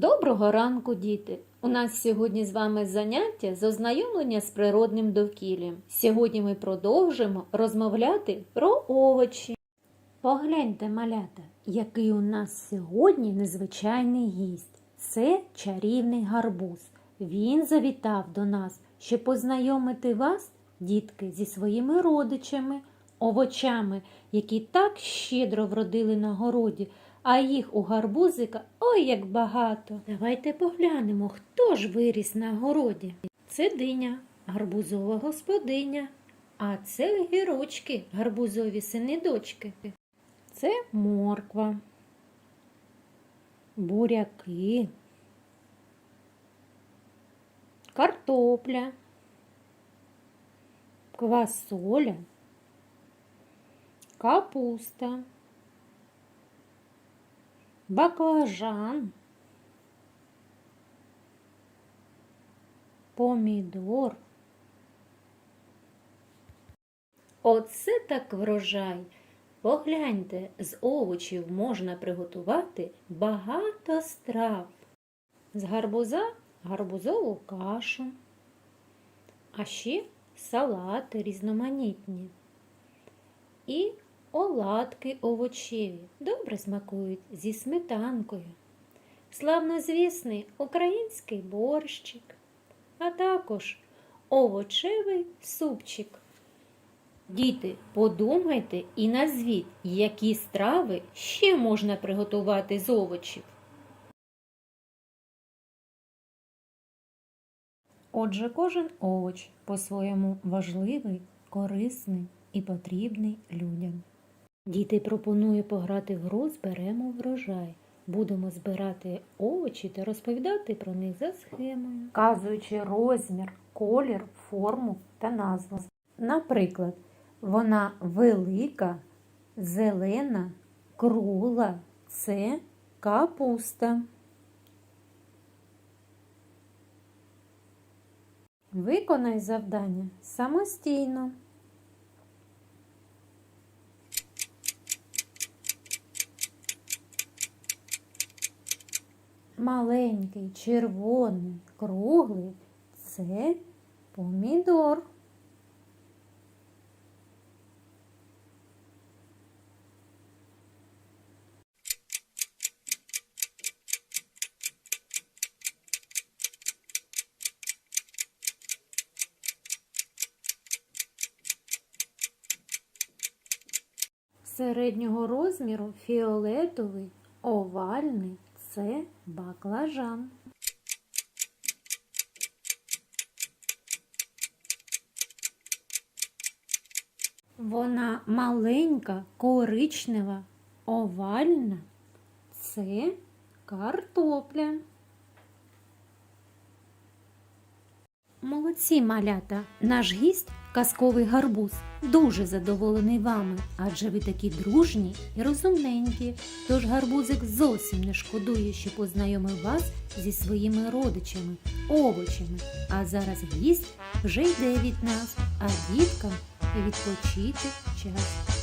Доброго ранку, діти! У нас сьогодні з вами заняття з ознайомлення з природним довкіллям. Сьогодні ми продовжимо розмовляти про овочі. Погляньте, малята, який у нас сьогодні незвичайний гість. Це чарівний гарбуз. Він завітав до нас, щоб познайомити вас, дітки, зі своїми родичами, овочами, які так щедро вродили на городі, а їх у гарбузика ой як багато. Давайте поглянемо, хто ж виріс на городі. Це диня, гарбузова господиня, а це гірочки, гарбузові сини дочки. Це морква, буряки, картопля, квасоля, капуста, баклажан, помідор. Оце так врожай. Погляньте, з овочів можна приготувати багато страв. З гарбуза гарбузову кашу, а ще салати різноманітні. І оладки овочеві добре смакують зі сметанкою. Славнозвісний український борщик, а також овочевий супчик. Діти, подумайте і назвіть, які страви ще можна приготувати з овочів. Отже, кожен овоч по-своєму важливий, корисний і потрібний людям. Діти пропоную пограти в гру «Зберемо врожай. Будемо збирати овочі та розповідати про них за схемою, вказуючи розмір, колір, форму та назву. Наприклад, вона велика, зелена, кругла це капуста. Виконай завдання самостійно. Маленький, червоний, круглий це помідор. Середнього розміру фіолетовий, овальний це баклажан. Вона маленька, коричнева, овальна це картопля. Молодці малята, наш гість казковий гарбуз дуже задоволений вами, адже ви такі дружні і розумненькі. Тож гарбузик зовсім не шкодує, що познайомив вас зі своїми родичами, овочами. А зараз гість вже йде від нас, а діткам відпочити час.